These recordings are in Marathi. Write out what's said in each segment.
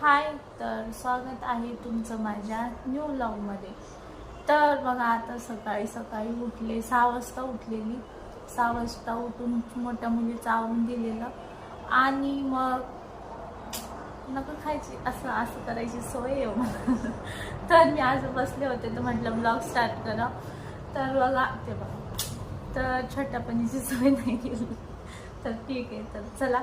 हाय तर स्वागत आहे तुमचं माझ्या न्यू लॉगमध्ये तर बघा आता सकाळी सकाळी उठले सहा वाजता उठलेली. सहा वाजता उठून मोठ्या मुलीचं आवून दिलेलं. आणि मग नको खायची असं असं करायची सोय आहे मला. तर मी आज बसले होते तर म्हटलं ब्लॉग स्टार्ट करा. तर बघा ते बघा. तर छोट्यापणीची सोय नाही केली. तर ठीक आहे तर चला.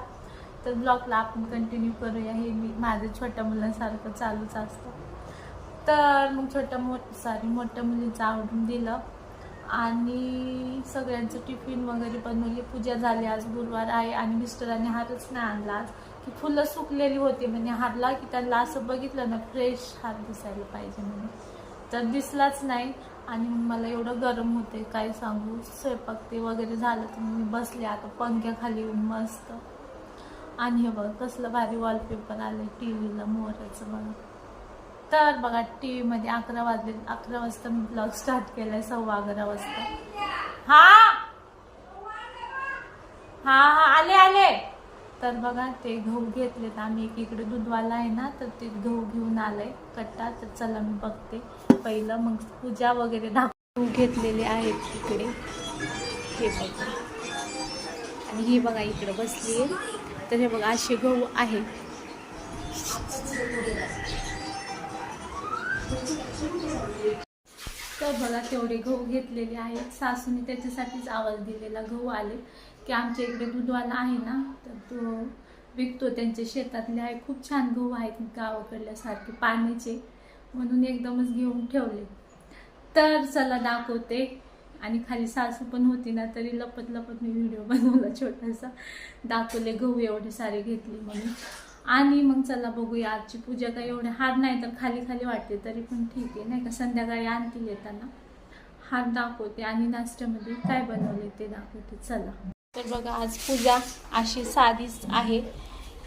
तर ब्लॉगला आपण कंटिन्यू करूया. हे मी माझं छोट्या मुलांसारखं चालूच असतं. तर मग छोट्या मो सॉरी मोठ्या मुलीचं आवडून दिलं. आणि सगळ्यांचं टिफिन वगैरे बनवली. पूजा झाली आज गुरुवार आहे आणि मिस्टरांनी हारच नाही आणला आज. की फुलं सुकलेली होती म्हणजे हारला की त्यांना असं बघितलं ना फ्रेश हार दिसायला पाहिजे म्हणून तर दिसलाच नाही. आणि मला एवढं गरम होते काय सांगू? स्वयंपाक ते वगैरे झालं तर मी बसले. आता पंख्याखाली येऊन मस्त आणि हे बघ कसलं भारी वॉलपेपर आलं टी व्हीला मोराचं बघा. तर बघा टी व्हीमध्ये अकरा वाजले अकरा वाजता मी ब्लॉग स्टार्ट केलाय सव्वा अकरा वाजता. हा? हा हा आले आले. तर बघा ते गहू घेतलेत आम्ही. एक इकडे दूधवाला आहे ना तर ते गहू घेऊन आलंय. कट्टा तर चला मी बघते. पहिलं मग पूजा वगैरे दाखवू घेतलेले आहेत इकडे. हे बघा. आणि ही बघा इकडे बसली आहे तर हे बघा असे गहू आहे. तर बघा तेवढे गहू घेतलेले आहेत सासूने त्याच्यासाठीच आवाज दिलेला गहू आले. की आमच्या इकडे दूधवाला आहे ना तर तो विकतो त्यांच्या शेतातले. आहे खूप छान गहू आहेत गावाकडल्यासारखे पाण्याचे. म्हणून एकदमच घेऊन ठेवले. तर चला दाखवते. आणि खाली सासू पण होती ना तरी लपत लपत मी व्हिडिओ बनवला छोटासा. दाखवले गहू एवढे सारे घेतले म्हणून. आणि मग चला बघूया आजची पूजा काय एवढे हार नाही तर खाली खाली वाटते तरी पण ठीक आहे नाही का? संध्याकाळी आणतील येताना. हार दाखवते आणि नाश्त्यामध्ये काय बनवले ते दाखवते. चला. तर बघा आज पूजा अशी साधीच आहे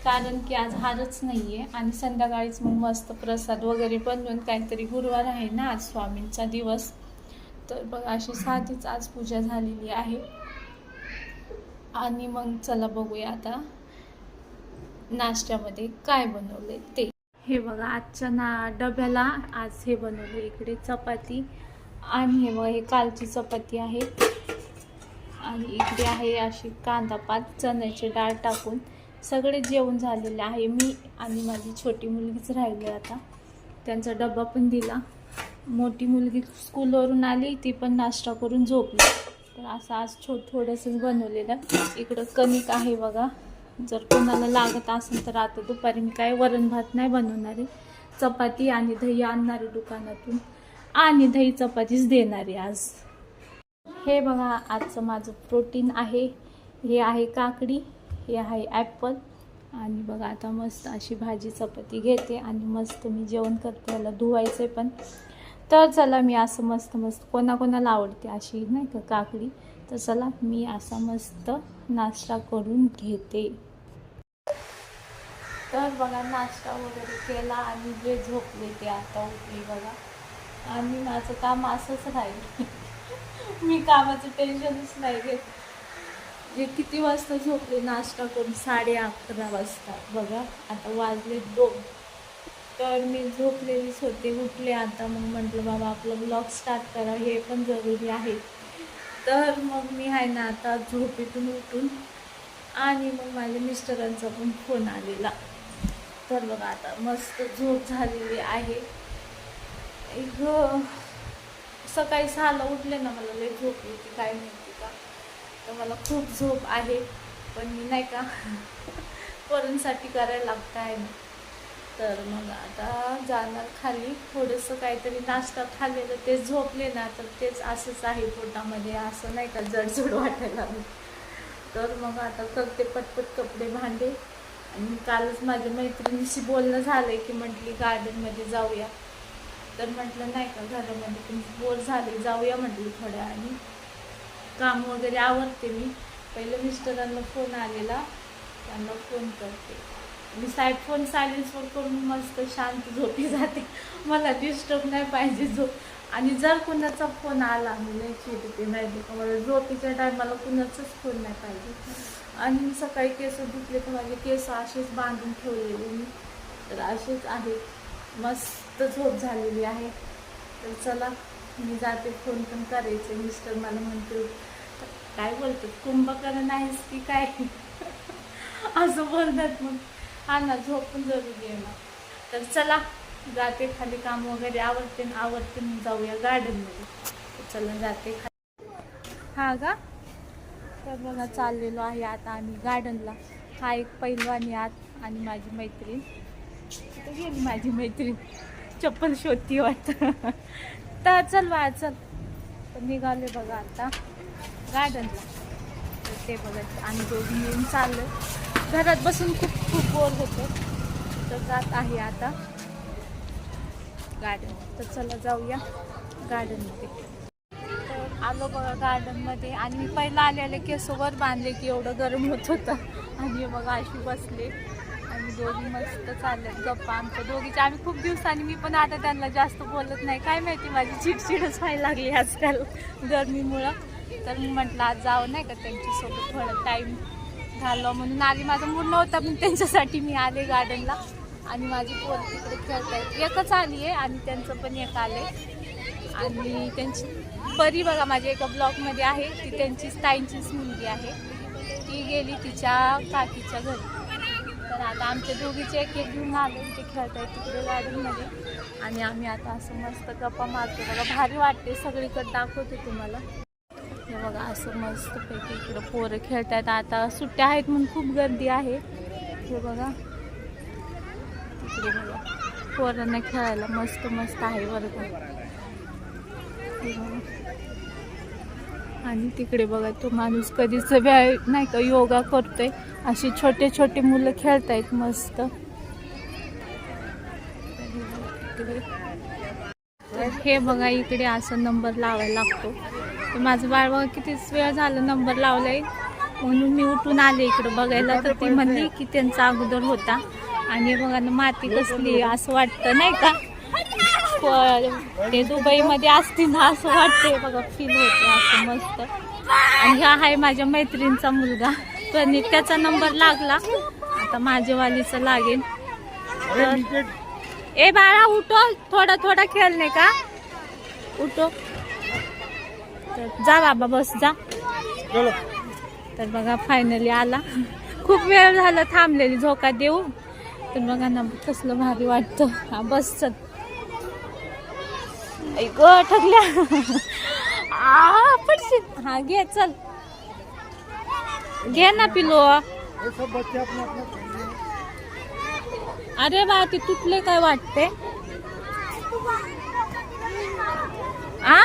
कारण की आज हारच नाही आहे आणि संध्याकाळीच मग मस्त प्रसाद वगैरे बनवून काहीतरी गुरुवार आहे ना आज स्वामींचा दिवस. तर बघा अशी साधीच आज पूजा झालेली आहे. आणि मग चला बघूया आता नाश्त्यामध्ये काय बनवले ते. हे बघा आजच्या ना डब्याला आज हे बनवले इकडे चपाती आणि हे बघा हे कालची चपाती आहे. आणि इकडे आहे अशी कांदा पात चण्याची डाळ टाकून सगळे जेवण झालेले आहे. मी आणि माझी छोटी मुलगीच राहिली आता. त्यांचा डबा पण दिला. मोठी मुलगी स्कूलवरून आली ती पण नाश्ता करून झोपली. तर असं आज छो थोडंसंच बनवलेलं. इकडं कणिक आहे बघा. जर कोणाला लागत असेल तर आता दुपारी मी काय वरण भात नाही बनवणार चपाती आणि दही आणणार आहे दुकानातून. आणि दही चपातीच देणार आहे आज. हे बघा आजचं माझं प्रोटीन आहे. हे आहे काकडी. हे आहे ॲपल. आणि बघा आता मस्त अशी भाजी चपाती घेते आणि मस्त मी जेवण करते याला आहे पण. तर चला मी असं मस्त मस्त कोणाकोणाला आवडते अशी नाही का काकडी? तर चला मी असा मस्त नाश्ता करून घेते. तर बघा नाश्ता वगैरे केला आणि जे झोपले ते आता उठली बघा. आणि माझं काम असंच राहील. मी कामाचं टेन्शनच नाही घेत. जे किती वाजता झोपले? नाश्ता करून साडे अकरा वाजता. बघा आता वाजले दोन. तर मी झोपलेलीच होते. उठले आता. मग म्हटलं बाबा आपलं ब्लॉग स्टार्ट करा. हे पण जरुरी आहे. तर मग मी आहे ना आता झोपेतून उठून आणि मग माझ्या मिस्टरांचा पण फोन आलेला. तर बघा आता मस्त झोप झालेली आहे. सकाळी सहाला उठले ना मला लई झोप येते. काय माहिती का? तर मला खूप झोप आहे पण मी नाही का पोरांसाठी करायला लागतं आहे. ना तर मग आता जाणार खाली थोडंसं काहीतरी नाश्ता खाल्लेलं ते झोपले ना तर तेच असंच आहे पोटामध्ये असं नाही का जडजड वाटायला लागलं. तर मग आता करते पटपट कपडे भांडे. आणि कालच माझ्या मैत्रिणीशी बोलणं झालंय की म्हटली गार्डनमध्ये जाऊया. तर म्हटलं नाही का घरामध्ये पण बोर झाले जाऊया म्हटली थोड्या आणि काम वगैरे आवडते मी. पहिले मिस्टरांना फोन आलेला त्यांना फोन करते. मी साईड फोन सायलेन्सवर करून मस्त शांत झोपी जाते. मला डिस्टर्ब नाही पाहिजे झोप. आणि जर कुणाचा फोन आला मी नाही चिडते माहिती मला झोपीच्या टायमाला कुणाचाच फोन नाही पाहिजे. आणि मी सकाळी केस धुतले तर माझे केस असेच बांधून ठेवलेले मी. तर असेच आहे. मस्त झोप झालेली आहे. तर चला मी जाते. फोन पण करायचे मिस्टर मला म्हणते काय बोलतात कुंभकर्ण आहेस की काय? असं बोलतात मग. हा ना झोप पण जरुरी आहे ना. तर चला जाते खाली काम वगैरे आवडते आवडते न जाऊया गार्डनमध्ये तर चला जाते खाली. हा का? तर बघा चाललेलो आहे आता आम्ही गार्डनला हा एक पैलवानी आत आणि माझी मैत्रीण. कुठे गेली माझी मैत्रीण? चप्पल शोधती वाटतं. तर चल बा चल. निघाले बघा आता. गार्डनला तर ते बघायचं. आम्ही दोघी मिळून चाललो. घरात बसून खूप खूप बोर होतो. तर जात आहे आता. गार्डन तर चला जाऊया गार्डनमध्ये तर आलो बघा गार्डनमध्ये आणि मी पहिला आलेले केसोवर बांधले की एवढं गरम होत होतं. आणि मग बघा अशी बसले. आणि दोघी मस्त चालल्यात. गप्पा आमच्या दोघीच्या. आम्ही खूप दिवसांनी मी पण आता त्यांना जास्त बोलत नाही. काय माहिती माझी चिडचिडच व्हायला लागली आजकाल गरमीमुळं. तर मी म्हटलं आज जावं नाही का त्यांच्यासोबत थोडं टाईम घालवा. म्हणून आले माझा मूड नव्हता पण त्यांच्यासाठी मी आले गार्डनला आणि माझी पोर तिकडे खेळतायत. एकच आली आहे आणि त्यांचं पण एक आले आणि त्यांची परी बघा माझ्या एका ब्लॉकमध्ये आहे ती त्यांचीच ताईंचीच मुलगी आहे. ती गेली तिच्या काकीच्या घरी. तर आता आमच्या दोघीचे एक एक घेऊन आले. ते खेळतायत तिकडे गार्डनमध्ये आणि आम्ही आता असं मस्त गप्पा मारतो. बघा भारी वाटते सगळीकडे दाखवते तुम्हाला. हे बघा असं मस्तपैकी इकडं पोरं खेळतात. आता सुट्ट्या आहेत म्हणून खूप गर्दी आहे. हे बघा. तिकडे बघा. पोरांना खेळायला मस्त मस्त आहे वर्ग आणि तिकडे बघा तो माणूस कधीच व्याय नाही का योगा करतोय. अशी छोटे छोटे मुलं खेळतायत मस्त. तर हे बघा इकडे असं नंबर लावायला लागतो. तर माझं बाळ बघा कितीच वेळ झालं नंबर लावलाय. म्हणून मी उठून आले इकडं बघायला. तर ती म्हणली की त्यांचा अगोदर होता. आणि बघा ना माती कसली असं वाटतं नाही का? ते दुबईमध्ये असते ना असं वाटते बघा फील होते असं मस्त. आणि हा आहे माझ्या मैत्रिणीचा मुलगा. पण त्याचा नंबर लागला. आता माझ्यावालीचा लागेल. तर ए बाळा उठो. थोडा थोडा खेळणे का? उठो. तर जा बाबा बस जा. तर बघा फायनली आला. खूप वेळ झाला थांबलेली झोका देऊ तर बघा ना कसलं भारी वाटतं. हा बस चल. ऐक ठकल्या आ पडशील हा घे चल. घे ना पिलो. अरे बा ते तुटले काय वाटते? आ?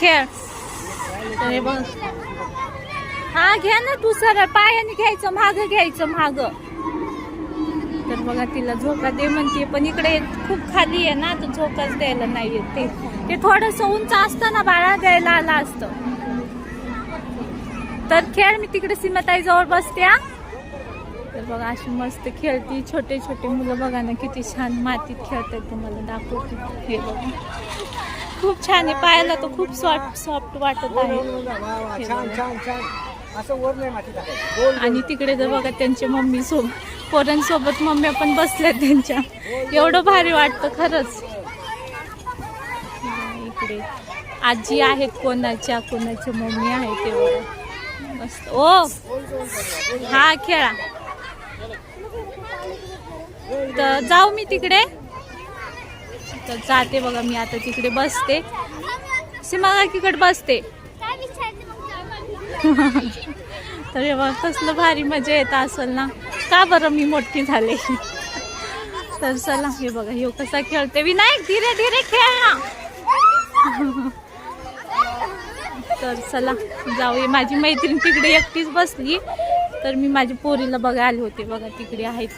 खेळ. बघ. हा घ्या ना तू सरळ पायाने घ्यायचं माग घ्यायचं माग. तर बघा तिला झोका दे म्हणते पण इकडे खूप खाली आहे ना तर झोकाच द्यायला नाही येत ते. ते थोडस उंच असतं ना बाळा द्यायला आला असतं. तर खेळ मी तिकडे सीमाताई जवळ बसते हा. तर बघा अशी मस्त खेळती छोटे छोटे मुलं बघा ना किती छान मातीत खेळतात तुम्हाला दाखवते हे बघा. खूप छान आहे. पायाला तर खूप सॉफ्ट सॉफ्ट वाटत आहे. हे गोल आणि तिकडे जर बघा त्यांच्या मम्मी सोबत पोरांसोबत मम्मी पण बसल्या त्यांच्या. एवढं भारी वाटतं खरंच. इकडे आजी आहेत कोणाच्या कोणाची मम्मी आहे ते मस्त. ओ हा खेळा. तर जाऊ मी तिकडे. तर जाते बघा मी आता तिकडे बसते. सीमा काकीकडे बसते. तर हे कसलं भारी मजा येत असेल ना. का बरं मी मोठी झाले? तर चला हे बघा हे कसा खेळते विनायक धीरे धीरे खेळ ना. तर चला जाऊया. माझी मैत्रीण तिकडे एकटीच बसली. तर मी माझ्या पोरीला बघायला आले होते. बघा तिकडे आहेत.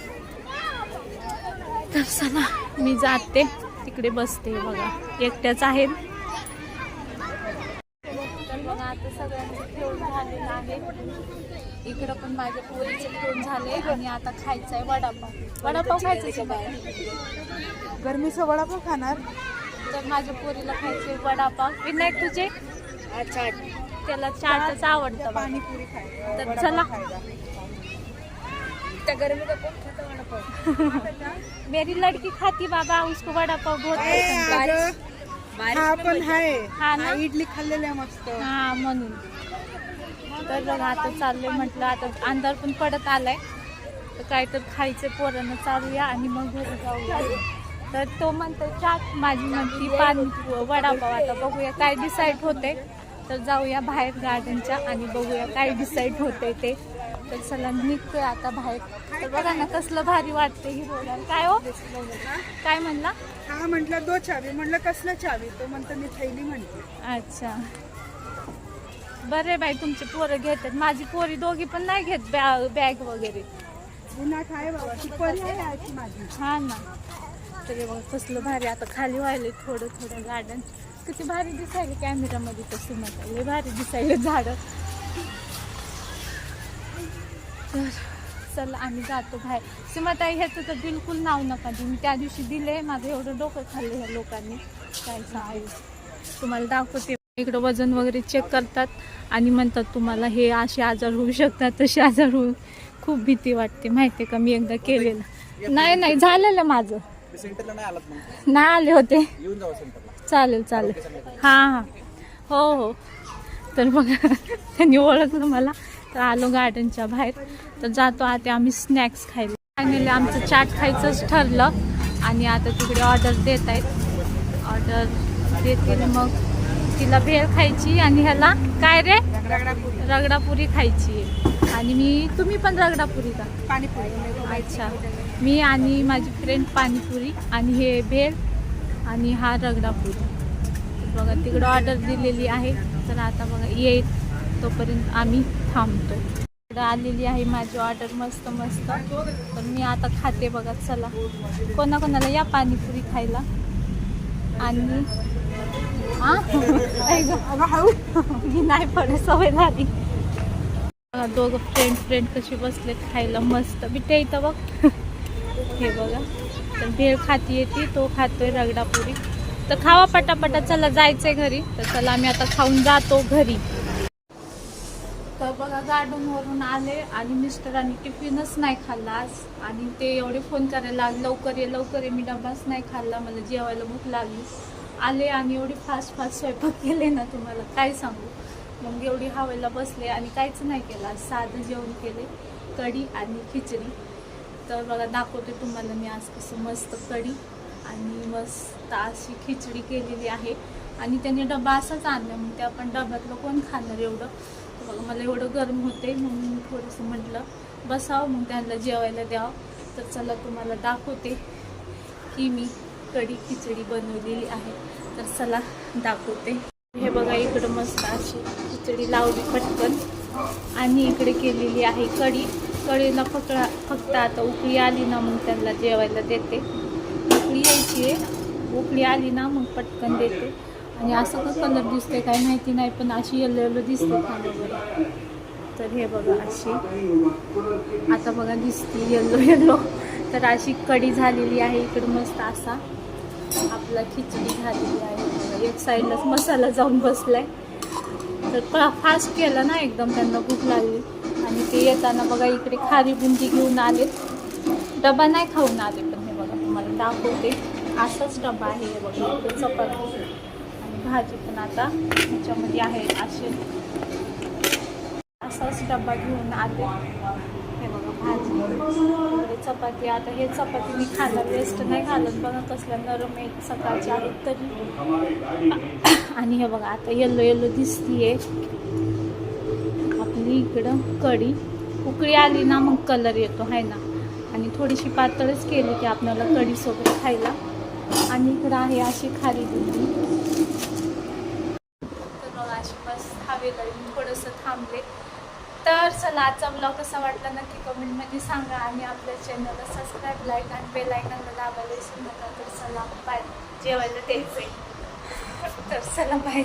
तर चला मी जाते. तिकडे बसते बघा. एकट्याच आहेत. तर बघा आता सगळ्यांचं खेळून झालेलं आहे. इकडं पण माझ्या पोरीचे खेळून झाले आणि आता खायचं आहे वडापाव वडापाव खायचं बाहेर? गरमीचा वडापाव खाणार? तर माझ्या पोरीला खायचे वडापाव. विनायक तुझे? अच्छा. त्याला चाटच आवडतं. पाणीपुरी खायचं. तर चला. इतना गर्मी का कौन खाता वड़ा पाव मेरी लड़की खाती बाबा उसको वडा पाव बहुत पण आहे हा? हा इडली खाल्लेल्या मस्त. हा म्हणून. तर बघा आता चाललंय म्हटलं आता अंधार पण पडत आलाय. तर काय तर खायचं पोरांना चालूया आणि मग घरी जाऊया. तर तो म्हणतो चाट माझी म्हणती पाणी वडापाव आता बघूया काय डिसाईड होते तर जाऊया बाहेर गार्डनच्या आणि बघूया काय डिसाईड होते ते. तर चला निघतोय आता बाहेर. तर बघा ना कसलं भारी वाटते हिरोला काय हो? काय म्हणला? हा म्हटलं दो चावी. म्हटलं कसलं चावी? तो म्हणतो मी थैली म्हणते. अच्छा. बरे बाई तुमची पोरं घेतात. माझी पोरी दोघी पण नाही घेत बॅग बॅग वगैरे. उन्हात आहे बाबा ती आहे माझी. हा ना. तरी कसलं भारी. आता खाली व्हायला थोडं थोडं गार्डन. किती भारी दिसायले कॅमेरामध्ये सुमत लय भारी दिसायले झाडं. तर चल आम्ही जातो बाहेर. सीमाताई ह्याचं तर बिलकुल नाव नका देऊ. मी त्या दिवशी दिले माझं एवढं डोकं खाल्लं ह्या लोकांनी. काय सांगू? तुम्हाला दाखवते. इकडं वजन वगैरे चेक करतात आणि म्हणतात तुम्हाला हे असे आजार होऊ शकतात तसे आजार होऊ. खूप भीती वाटते. माहिती का मी एकदा केलेलं. नाही नाही झालेलं माझं. नाही आले होते. चालेल चालेल. हां हां. हो हो. तर मग त्यांनी ओळखलं मला. तर आलो गार्डनच्या बाहेर. तर जातो आता आम्ही स्नॅक्स खायला. फायनली आमचं चाट खायचंच ठरलं आणि आता तिकडे ऑर्डर देत आहेत. ऑर्डर देतील मग तिला भेळ खायची आणि ह्याला काय रे? रगडापुरी खायची. आहे आणि मी तुम्ही पण रगडापुरी का? पाणीपुरी अच्छा. मी आणि माझी फ्रेंड पाणीपुरी आणि हे भेळ आणि हा रगडापुरी. बघा तिकडं ऑर्डर दिलेली आहे. तर आता बघा येईल. तोपर्यंत आम्ही थांबतो इकडं आलेली आहे माझी ऑर्डर मस्त मस्त. तर मी आता खाते बघा चला. कोणाकोणाला या पाणीपुरी खायला? आणि मी नाही पडे सवय झाली. दोघं फ्रेंड फ्रेंड कसे बसलेत खायला मस्त. बिट्या इथं बघ. हे बघा. तर भेळ खाती येते तो खातोय रगडापुरी. तर खावा पटापटा चला जायचंय घरी. तर चला आम्ही आता खाऊन जातो घरी. बघा गार्डनवरून आले आणि मिस्टरांनी टिफिनच नाही खाल्ला आज. आणि ते एवढे फोन करायला लवकर ये लवकर ये मी डबाच नाही खाल्ला मला जेवायला भूक लागली. आले आणि एवढी फास्ट फास्ट स्वयंपाक केले ना तुम्हाला काय सांगू? मग एवढी हवेला बसले आणि काहीच नाही केलं. आज साधं जेवण केले कढी आणि खिचडी. तर बघा दाखवते तुम्हाला मी आज कसं मस्त कढी आणि मस्त अशी खिचडी केलेली आहे. आणि त्याने डबा असाच आणला मग ते आपण डब्यातलं कोण खाणार एवढं? बघा मला एवढं गरम होते म्हणून मी थोडंसं म्हटलं बसावं मग त्यांना जेवायला द्यावं. तर चला तुम्हाला दाखवते की मी कढी खिचडी बनवलेली आहे. तर चला दाखवते. हे बघा इकडं मस्त अशी खिचडी लावली पटकन. आणि इकडे केलेली आहे कढी. कढीला फक्त फक्त आता उकळी आली ना मग त्यांना जेवायला देते. उकळी यायची आहे. उकळी आली ना मग पटकन देते. आणि असं पण कलर दिसते काय माहिती नाही पण अशी येलो येल्लो दिसते तर हे बघा अशी. आता बघा दिसते येलो येलो तर अशी कढी झालेली आहे इकडे मस्त असा आपला खिचडी झालेली आहे. एक साईडलाच मसाला जाऊन बसलाय. तर प- फास्ट केलं ना एकदम त्यांना भूक लागली. आणि ते येताना बघा इकडे खारी बुंदी घेऊन आलेत डबा नाही खाऊन आले पण हे बघा तुम्हाला दाखवते. असाच डबा आहे हे बघा चपाती. भाजी पण आता ह्याच्यामध्ये आहे असे असाच डब्बा घेऊन आले. हे बघा भाजी. चपाती. आता हे चपाती मी खाणार वेस्ट नाही घालत. बघा कसल्या नरम एक सकाळची आहेत तरी. आणि हे बघा आता येल्लो येल्लो दिसतीये. आपली इकडं कढी. उकळी आली ना मग कलर येतो आहे ना. आणि थोडीशी पातळच केली की आपल्याला कढीसोबत खायला. आणि इकडं आहे अशी खारी दिली. तर मग अशी बस हवेला येऊन थोडंसं थांबले. तर चला आजचा ब्लॉग कसा वाटला नक्की कमेंटमध्ये सांगा आणि आपल्या चॅनलला सबस्क्राईब लाईक आणि बेल आयकॉनला दाबायला विसरू नका. तर चला बाय जेवायला द्यायचंय. तर चला बाय